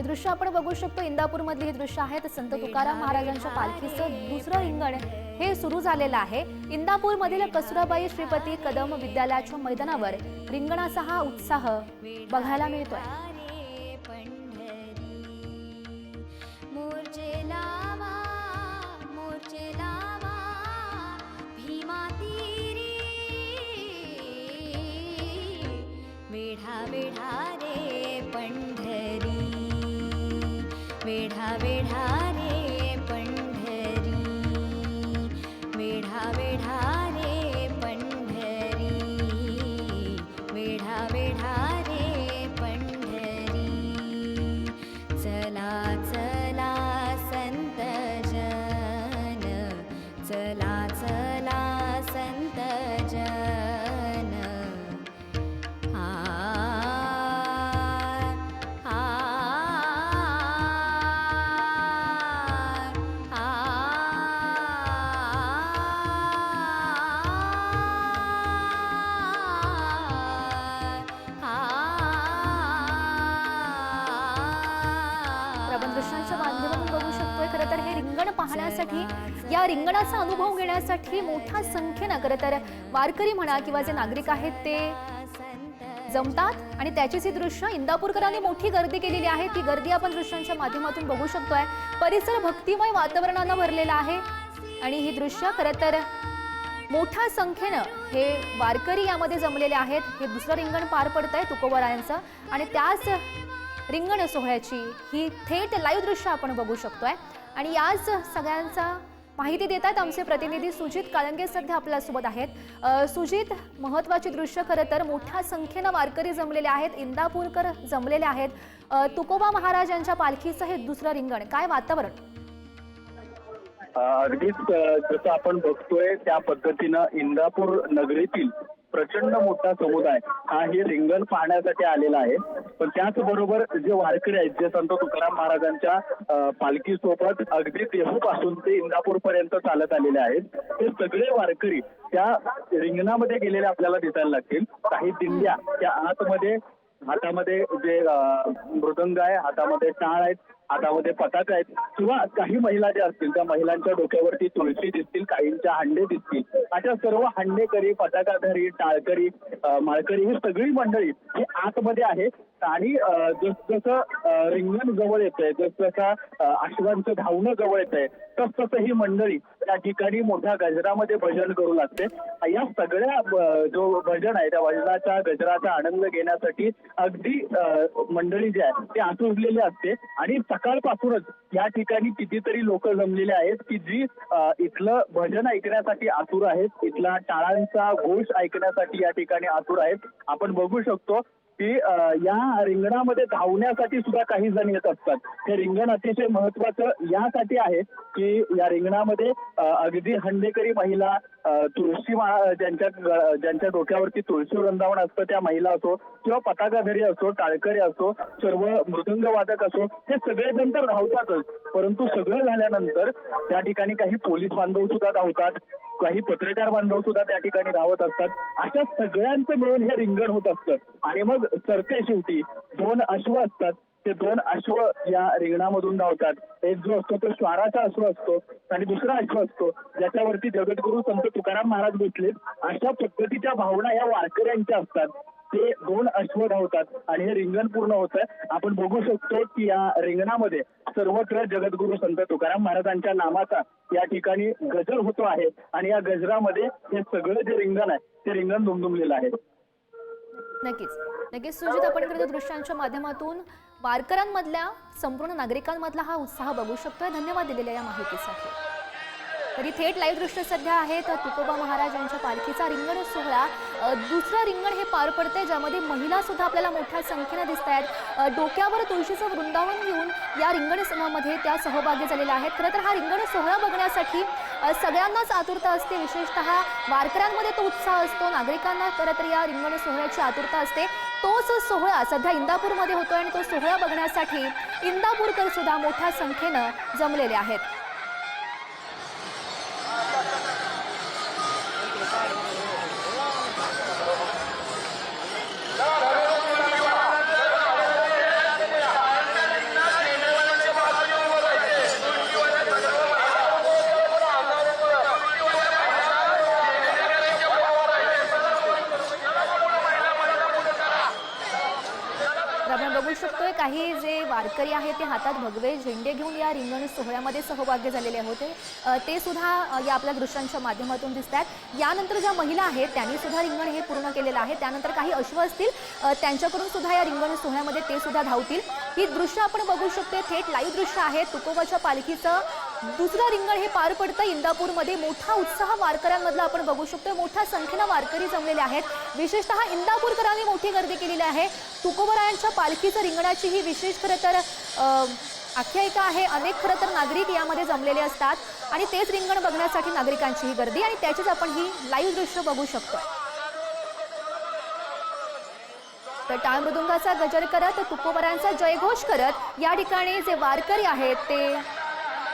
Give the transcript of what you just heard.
हे दृश्य आपण बघू शकतो. इंदापूर मधली हे दृश्य आहे. तर संत तुकाराम महाराजांच्या पालखीचं दुसरं रिंगण हे सुरू झालेलं आहे. इंदापूर मधील कसुराबाई श्रीपती कदम विद्यालयाच्या मैदानावर रिंगणाचा हा उत्साह बघायला मिळतोय. वेढा वेढा करण्यासाठी या रिंगणाचा अनुभव घेण्यासाठी मोठ्या संख्येनं खरं तर वारकरी म्हणा किंवा जे नागरिक आहेत ते जमतात. आणि त्याचीच ही दृश्य इंदापूरकरांनी मोठी गर्दी केलेली आहे. ती गर्दी आपण दृश्यांच्या माध्यमातून बघू शकतोय. परिसर भक्तिमय वातावरणानं भरलेला आहे. आणि ही दृश्य खरं तर मोठ्या संख्येनं हे वारकरी यामध्ये जमलेले आहेत. हे दुसरं रिंगण पार पडत आहे तुकोबरायांचं. आणि त्याच रिंगण सोहळ्याची ही थेट लाईव्ह दृश्य आपण बघू शकतोय. आणि याच सगळ्यांचा माहिती देत आहेत आमचे प्रतिनिधी सुजित काळंगे सध्या आपल्यासोबत आहेत. सुजित महत्वाची दृश्य खरं तर मोठ्या संख्येनं वारकरी जमलेले आहेत इंदापूरकर जमलेले आहेत. तुकोबा महाराज यांच्या पालखीचं हे दुसरं रिंगण काय वातावरण? अगदीच जसं आपण बघतोय त्या पद्धतीनं इंदापूर नगरीतील प्रचंड मोठा समुदाय हा हे रिंगण पाहण्यासाठी आलेला आहे. पण त्याचबरोबर जे वारकरी आहेत जे संत तुकाराम महाराजांच्या पालखी पालखीसोबत अगदी देहूपासून ते इंदापूर पर्यंत चालत आलेले आहेत. ते सगळे वारकरी त्या रिंगणामध्ये गेलेले आपल्याला दिसायला लागतील. काही दिंड्या त्या आतमध्ये हातामध्ये जे मृदंग आहे हातामध्ये टाळ आहेत हातामध्ये पताका आहेत किंवा काही महिला ज्या असतील त्या महिलांच्या डोक्यावरती तुळशी दिसतील काहींच्या हांडे दिसतील अशा सर्व हांडेकरी पताकाधारी टाळकरी माळकरी ही सगळी मंडळी ही आतमध्ये आहे आणि जसजसं रिंगण जवळ येत आहे जसजसा अ, अश्वांचं धावणं जवळ येत आहे तसतसं ही मंडळी त्या ठिकाणी मोठ्या गजरामध्ये भजन करू लागते. या सगळ्या जो भजन आहे त्या भजनाचा गजराचा आनंद घेण्यासाठी अगदी मंडळी जी आहे ती आतुरलेली असते. आणि सकाळपासूनच या ठिकाणी कितीतरी लोक जमलेले आहेत की जी इथलं भजन ऐकण्यासाठी आतुर आहेत इथला टाळांचा घोष ऐकण्यासाठी या ठिकाणी आतुर आहेत. आपण बघू शकतो की या रिंगणामध्ये धावण्यासाठी सुद्धा काही जण येत असतात. हे रिंगण अतिशय महत्वाचं यासाठी आहे की या रिंगणामध्ये अगदी हंडेकरी महिला तुळशी मा- ज्यांच्या ज्यांच्या डोक्यावरती तुळशी वृंदावन असतं त्या महिला असो किंवा पताकाधरी असो टाळकरी असो सर्व मृदंग वादक असो हे सगळेजण तर धावतातच. परंतु सगळं झाल्यानंतर त्या ठिकाणी काही पोलीस बांधव सुद्धा धावतात. काही पत्रकार बांधव सुद्धा त्या ठिकाणी धावत असतात. अशा सगळ्यांचं मिळून हे रिंगण होत असतं. आणि मग सरते शेवटी दोन अश्व असतात. ते दोन अश्व या रिंगणामधून धावतात. एक जो असतो तो स्वाराचा अश्व असतो आणि दुसरा अश्व असतो. ज्याच्यावरती जगद्गुरु संत तुकाराम महाराज बसलेत. अशा पद्धतीच्या भावना या वारकऱ्यांच्या असतात. ते दोन अश्व धावतात आणि हे रिंगण पूर्ण होतं. आपण बघू शकतो की या रिंगणामध्ये सर्वत्र जगद्गुरु संत तुकाराम महाराजांच्या नामाचा या ठिकाणी गजर होतो आहे. आणि या गजरामध्ये हे सगळं जे रिंगण आहे ते रिंगण दुमदुमलेलं आहे. नक्कीच. नक्कीच सुजित आपण इकडे दृश्यांच्या माध्यमातून वारकऱ्यांमधल्या संपूर्ण नागरिकांमधला हा उत्साह बघू शकतोय. धन्यवाद दिलेल्या या माहितीसाठी. तरी थेट लाईव्ह दृश्य सध्या आहेत तुकोबा महाराज यांच्या पालखीचा रिंगण सोहळा. दुसरं रिंगण हे पार पडते ज्यामध्ये महिला सुद्धा आपल्याला मोठ्या संख्येनं दिसत आहेत डोक्यावर तुळशीचं वृंदावन घेऊन या रिंगण समामध्ये त्या सहभागी झालेल्या आहेत. खरं तर हा रिंगण सोहळा बघण्यासाठी सगळ्यांनाच आतुरता असते. विशेषतः वारकऱ्यांमध्ये तो उत्साह असतो नागरिकांना खरं तर या रिंगण सोहळ्याची आतुरता असते. तोच सोहळा सध्या इंदापूरमध्ये होतोय आणि तो सोहळा बघण्यासाठी इंदापूरकर सुद्धा मोठ्या संख्येनं जमलेले आहेत. आपण बघू शकतोय काही जे वारकरी आहेत ते हातात भगवे झेंडे घेऊन या रिंगण सोहळ्यामध्ये सहभागी झालेले होते. ते सुद्धा या आपल्या दृश्यांच्या माध्यमातून दिसत आहेत यानंतर ज्या महिला आहेत त्यांनी सुद्धा रिंगण हे पूर्ण केलेलं आहे. त्यानंतर काही अश्व असतील त्यांच्याकडून सुद्धा या रिंगण सोहळ्यामध्ये ते सुद्धा धावतील. ही दृश्य आपण बघू शकतो थेट लाईव्ह दृश्य आहे. तुकोबाच्या पालखीचं दुसरं रिंगण हे पार पडतं इंदापूरमध्ये मोठा उत्साह वारकऱ्यांमधला आपण बघू शकतो मोठ्या संख्येनं वारकरी जमलेले आहेत. विशेषतः इंदापूरकरांनी मोठी गर्दी केलेली आहे. तुकोबरायांच्या पालखीचं रिंगणाची ही विशेष खरं तर आख्यायिका आहे. अनेक खरं तर नागरिक यामध्ये जमलेले असतात. आणि तेच रिंगण बघण्यासाठी नागरिकांची ही गर्दी आणि त्याचीच आपण ही लाईव्ह दृश्य बघू शकतो तर टाळ मृदुंगाचा गजर करत तुकोबरांचा जयघोष करत या ठिकाणी जे वारकरी आहेत ते